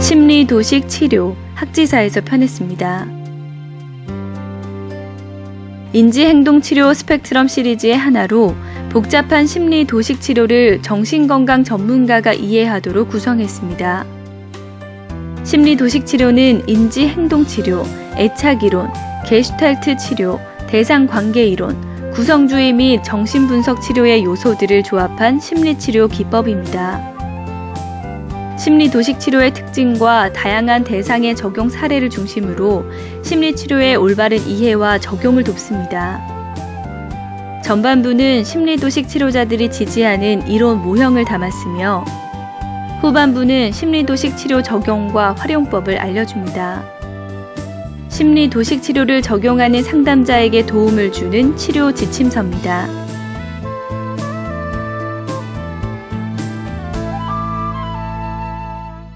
심리도식 치료 학지사에서 편했습니다. 인지행동치료 스펙트럼 시리즈의 하나로 복잡한 심리도식 치료를 정신건강 전문가가 이해하도록 구성했습니다. 심리도식 치료는 인지행동치료, 애착이론, 게슈탈트 치료, 대상관계이론, 구성주의 및 정신분석 치료의 요소들을 조합한 심리치료 기법입니다. 심리 도식 치료의 특징과 다양한 대상의 적용 사례를 중심으로 심리 치료의 올바른 이해와 적용을 돕습니다. 전반부는 심리 도식 치료자들이 지지하는 이론 모형을 담았으며 후반부는 심리 도식 치료 적용과 활용법을 알려줍니다. 심리 도식 치료를 적용하는 상담자에게 도움을 주는 치료 지침서입니다.